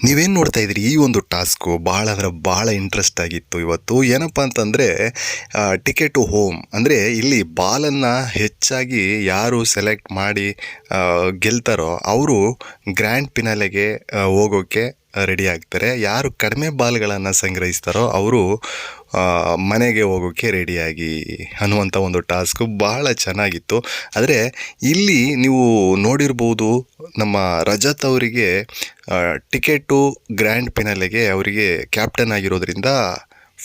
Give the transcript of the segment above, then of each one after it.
ನೀವೇನು ನೋಡ್ತಾ ಇದ್ದೀರಿ? ಈ ಒಂದು ಟಾಸ್ಕು ಭಾಳ ಅಂದರೆ ಭಾಳ ಇಂಟ್ರೆಸ್ಟ್ ಆಗಿತ್ತು ಇವತ್ತು. ಏನಪ್ಪ ಅಂತಂದರೆ ಟಿಕೆಟು ಹೋಮ್ ಅಂದರೆ ಇಲ್ಲಿ ಬಾಲನ್ನು ಹೆಚ್ಚಾಗಿ ಯಾರು ಸೆಲೆಕ್ಟ್ ಮಾಡಿ ಗೆಲ್ತಾರೋ ಅವರು ಗ್ರ್ಯಾಂಡ್ ಪಿನಾಲೆಗೆ ಹೋಗೋಕ್ಕೆ ರೆಡಿ ಆಗ್ತಾರೆ. ಯಾರು ಕಡಿಮೆ ಬಾಲ್ಗಳನ್ನು ಸಂಗ್ರಹಿಸ್ತಾರೋ ಅವರು ಮನೆಗೆ ಹೋಗೋಕ್ಕೆ ರೆಡಿಯಾಗಿ ಅನ್ನುವಂಥ ಒಂದು ಟಾಸ್ಕ್ ಬಹಳ ಚೆನ್ನಾಗಿತ್ತು. ಆದರೆ ಇಲ್ಲಿ ನೀವು ನೋಡಿರ್ಬೋದು ನಮ್ಮ ರಜತ್ ಅವರಿಗೆ ಟಿಕೆಟು ಗ್ರ್ಯಾಂಡ್ ಪಿನಾಲೆಗೆ ಅವರಿಗೆ ಕ್ಯಾಪ್ಟನ್ ಆಗಿರೋದ್ರಿಂದ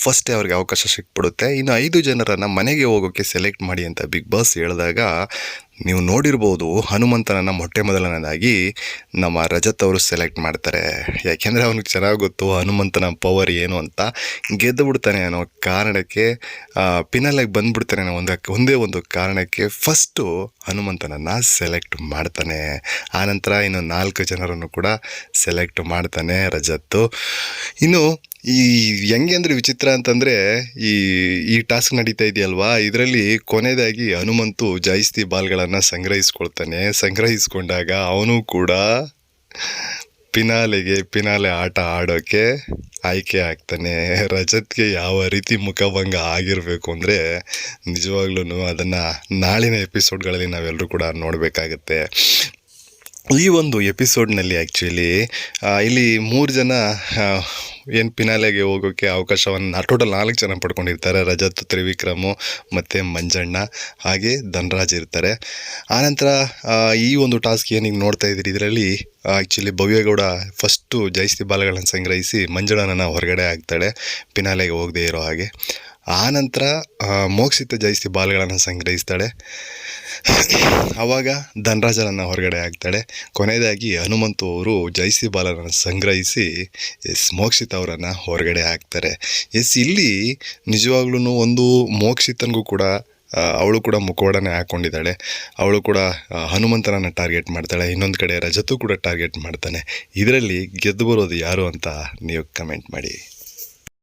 ಫಸ್ಟೇ ಅವ್ರಿಗೆ ಅವಕಾಶ ಸಿಕ್ಬಿಡುತ್ತೆ. ಇನ್ನು ಐದು ಜನರನ್ನು ಮನೆಗೆ ಹೋಗೋಕ್ಕೆ ಸೆಲೆಕ್ಟ್ ಮಾಡಿ ಅಂತ ಬಿಗ್ ಬಾಸ್ ಹೇಳಿದಾಗ, ನೀವು ನೋಡಿರ್ಬೋದು ಹನುಮಂತನನ್ನು ಮೊಟ್ಟೆ ಮೊದಲನೇದಾಗಿ ನಮ್ಮ ರಜತ್ ಅವರು ಸೆಲೆಕ್ಟ್ ಮಾಡ್ತಾರೆ. ಯಾಕೆಂದರೆ ಅವನಿಗೆ ಚೆನ್ನಾಗಿ ಗೊತ್ತು ಹನುಮಂತನ ಪವರ್ ಏನು ಅಂತ. ಗೆದ್ದು ಬಿಡ್ತಾನೆ ಅನ್ನೋ ಕಾರಣಕ್ಕೆ ಪಿನಲ್ಲಾಗಿ ಬಂದುಬಿಡ್ತಾನೆ ಅನ್ನೋ ಒಂದು ಒಂದೇ ಒಂದು ಕಾರಣಕ್ಕೆ ಫಸ್ಟು ಹನುಮಂತನನ್ನು ಸೆಲೆಕ್ಟ್ ಮಾಡ್ತಾನೆ. ಆನಂತರ ಇನ್ನು ನಾಲ್ಕು ಜನರನ್ನು ಕೂಡ ಸೆಲೆಕ್ಟ್ ಮಾಡ್ತಾನೆ ರಜತ್ತು. ಇನ್ನು ಈ ಹೆಂಗೆ ಅಂದರೆ ವಿಚಿತ್ರ ಅಂತಂದರೆ ಈ ಈ ಟಾಸ್ಕ್ ನಡೀತಾ ಇದೆಯಲ್ವಾ? ಇದರಲ್ಲಿ ಕೊನೆಯದಾಗಿ ಹನುಮಂತು ಜಾಸ್ತಿ ಬಾಲ್ಗಳನ್ನು ಸಂಗ್ರಹಿಸ್ಕೊಳ್ತಾನೆ. ಸಂಗ್ರಹಿಸ್ಕೊಂಡಾಗ ಅವನು ಕೂಡ ಪಿನಾಲೆಗೆ, ಪಿನಾಲೆ ಆಟ ಆಡೋಕ್ಕೆ ಆಯ್ಕೆ ಆಗ್ತಾನೆ. ರಜತ್ಗೆ ಯಾವ ರೀತಿ ಮುಖಭಂಗ ಆಗಿರಬೇಕು ಅಂದರೆ ನಿಜವಾಗ್ಲೂ ಅದನ್ನು ನಾಳಿನ ಎಪಿಸೋಡ್ಗಳಲ್ಲಿ ನಾವೆಲ್ಲರೂ ಕೂಡ ನೋಡಬೇಕಾಗತ್ತೆ. ಈ ಒಂದು ಎಪಿಸೋಡ್ನಲ್ಲಿ ಆ್ಯಕ್ಚುಲಿ ಇಲ್ಲಿ ಮೂರು ಜನ ಏನು ಪಿನಾಲೆಗೆ ಹೋಗೋಕ್ಕೆ ಅವಕಾಶವನ್ನು ಟೋಟಲ್ ನಾಲ್ಕು ಜನ ಪಡ್ಕೊಂಡಿರ್ತಾರೆ. ರಜತ್, ತ್ರಿವಿಕ್ರಮು ಮತ್ತು ಮಂಜಣ್ಣ, ಹಾಗೆ ಧನರಾಜ್ ಇರ್ತಾರೆ. ಆನಂತರ ಈ ಒಂದು ಟಾಸ್ಕ್ ಏನೀಗ ನೋಡ್ತಾ ಇದ್ದೀರಿ? ಇದರಲ್ಲಿ ಆ್ಯಕ್ಚುಲಿ ಭವ್ಯಗೌಡ ಫಸ್ಟು ಜೈಸ್ತಿ ಬಾಲಗಳನ್ನು ಸಂಗ್ರಹಿಸಿ ಮಂಜಣ್ಣನ ಹೊರಗಡೆ ಆಗ್ತಾಳೆ ಪಿನಾಲೆಗೆ ಹೋಗದೆ ಇರೋ ಹಾಗೆ. ಆನಂತರ ಮೋಕ್ಷಿತ ಜಯಿಸಿ ಬಾಲ್ಗಳನ್ನು ಸಂಗ್ರಹಿಸ್ತಾಳೆ. ಆವಾಗ ಧನರಾಜನನ್ನು ಹೊರಗಡೆ ಹಾಕ್ತಾಳೆ. ಕೊನೆಯದಾಗಿ ಹನುಮಂತು ಅವರು ಜೈಸಿ ಬಾಲರನ್ನು ಸಂಗ್ರಹಿಸಿ, ಎಸ್, ಮೋಕ್ಷಿತ ಅವರನ್ನು ಹೊರಗಡೆ ಹಾಕ್ತಾರೆ. ಎಸ್, ಇಲ್ಲಿ ನಿಜವಾಗ್ಲೂ ಒಂದು ಮೋಕ್ಷಿತನಿಗೂ ಕೂಡ ಅವಳು ಕೂಡ ಮುಖವಾಡನೆ ಹಾಕ್ಕೊಂಡಿದ್ದಾಳೆ ಅವಳು ಕೂಡ ಹನುಮಂತನನ್ನು ಟಾರ್ಗೆಟ್ ಮಾಡ್ತಾಳೆ. ಇನ್ನೊಂದು ಕಡೆ ರಜತು ಕೂಡ ಟಾರ್ಗೆಟ್ ಮಾಡ್ತಾನೆ. ಇದರಲ್ಲಿ ಗೆದ್ದು ಬರೋದು ಯಾರು ಅಂತ ನೀವು ಕಮೆಂಟ್ ಮಾಡಿ.